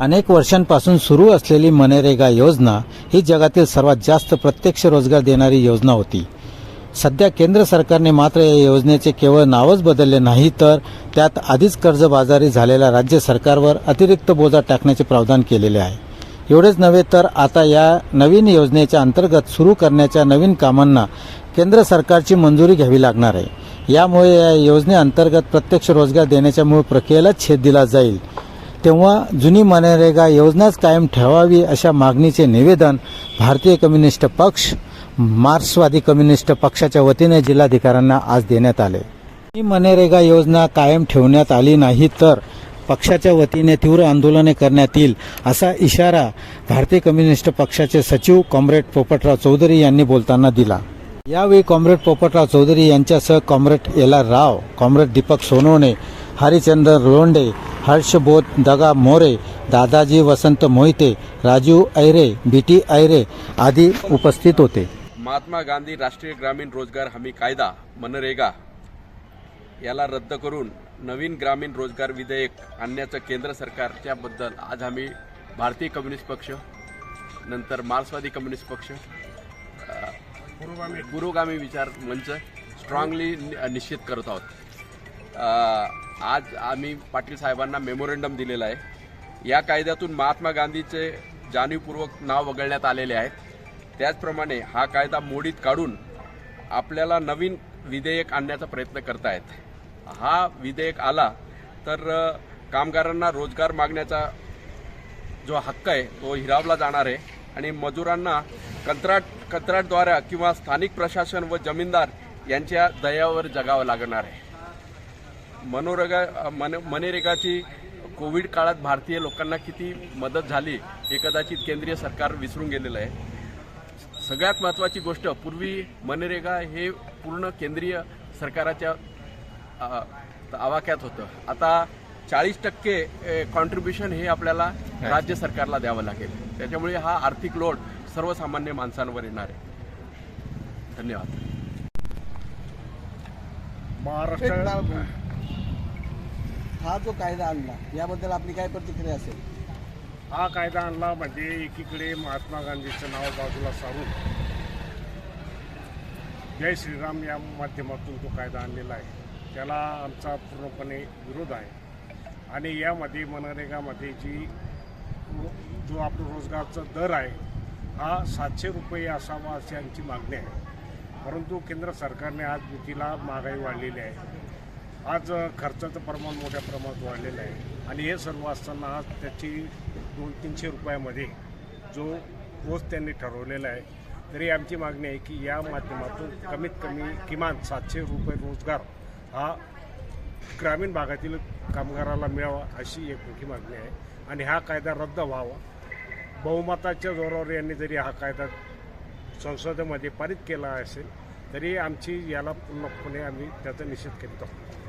अनेक वर्षांपासून सुरू असलेली मनरेगा योजना ही जगातील सर्वात जास्त प्रत्यक्ष रोजगार देणारी योजना होती. सध्या केंद्र सरकारने मात्र या योजनेचे केवळ नावच बदलले नाही तर त्यात आधीच कर्जबाजारी झालेल्या राज्य सरकारवर अतिरिक्त बोजा टाकण्याचे प्रावधान केलेले आहे. एवढेच नव्हे तर आता या नवीन योजनेच्या अंतर्गत सुरू करण्याच्या नवीन कामांना केंद्र सरकारची मंजुरी घ्यावी लागणार आहे. यामुळे या योजनेअंतर्गत प्रत्यक्ष रोजगार देण्याच्या मूळ प्रक्रियेलाच छेद दिला जाईल. तेव्हा जुनी मनरेगा योजनाच कायम ठेवावी अशा मागणीचे निवेदन भारतीय कम्युनिस्ट पक्ष मार्क्सवादी कम्युनिस्ट पक्षाच्या वतीने जिल्हाधिकाऱ्यांना आज देण्यात आले. ही मनरेगा योजना कायम ठेवण्यात आली नाही तर पक्षाच्या वतीने तीव्र आंदोलने करण्यात येईल असा इशारा भारतीय कम्युनिस्ट पक्षाचे सचिव कॉम्रेड पोपटराव चौधरी यांनी बोलताना दिला. यावेळी कॉम्रेड पोपटराव चौधरी यांच्यासह comrade Ela Rao comrade Deepak Sonawane Harichandra Londhe Harshbodh Daga More Dadaji Vasant Mohite Raju Aire B T Aire आदी उपस्थित होते. महात्मा गांधी राष्ट्रीय ग्रामीण रोजगार हमी कायदा मनरेगा. याला रद्द करून नवीन ग्रामीण रोजगार विधेयक आणण्याचं केंद्र सरकारच्या बद्दल आज आम्ही भारतीय कम्युनिस्ट पक्ष नंतर मार्क्सवादी कम्युनिस्ट पक्ष पुरोगामी विचार मंच स्ट्रॉंगली निश्चित करत आहोत. आज आम्ही पाटील साहेबांना मेमोरेंडम दिलेलं आहे. या कायद्यातून महात्मा गांधीचे जाणीवपूर्वक नाव वगळण्यात आलेले आहेत त्याचप्रमाणे हा कायदा मोडीत काढून आपल्याला नवीन विधेयक आणण्याचा प्रयत्न करतायत. हा विधेयक आला तर कामगारांना रोजगार मागण्याचा जो हक्क आहे तो हिरावला जाणार आहे आणि मजुरांना कंत्राट कंत्राटद्वारा किंवा स्थानिक प्रशासन व जमीनदार यांच्या दयावर जगावं लागणार आहे. मनोरेगा मन मनरेगाची कोविड काळात भारतीय लोकांना किती मदत झाली हे कदाचित केंद्रीय सरकार विसरून गेलेलं आहे. सगळ्यात महत्त्वाची गोष्ट पूर्वी मनरेगा हे पूर्ण केंद्रीय सरकाराच्या आवाक्यात होतं. आता चाळीस टक्के कॉन्ट्रीब्युशन हे आपल्याला राज्य सरकारला द्यावं लागेल. त्याच्यामुळे हा आर्थिक लोड सर्वसामान्य माणसांवर येणार आहे. धन्यवाद. महाराष्ट्र हा जो कायदा आणला याबद्दल आपली काय प्रतिक्रिया असेल? हा कायदा आणला म्हणजे एकीकडे महात्मा गांधीचं नाव बाजूला सारून जय श्रीराम या माध्यमातून तो कायदा आणलेला आहे. त्याला आमचा पूर्णपणे विरोध आहे. आणि यामध्ये मनरेगामध्ये जी जो आपला रोजगारचा दर आहे हा सातशे रुपये असावा अशी आमची मागणी आहे. परंतु केंद्र सरकारने आज बुतीला महागाई वाढलेली आहे. आज खर्चाचं प्रमाण मोठ्या प्रमाणात वाढलेलं आहे. आणि हे सर्व असताना आज त्याची दोन तीनशे रुपयामध्ये जो रोज त्यांनी ठरवलेला आहे तरी आमची मागणी आहे की या माध्यमातून कमीत कमी किमान सातशे रुपये रोजगार हा ग्रामीण भागातील कामगाराला मिळावा अशी एक मोठी मागणी आहे. आणि हा कायदा रद्द व्हावा बहुमताच्या जोरावर यांनी जरी हा कायदा संसदेमध्ये पारित केला असेल तरी आमची याला पूर्णपणे आम्ही त्याचा निषेध करीत आहोत.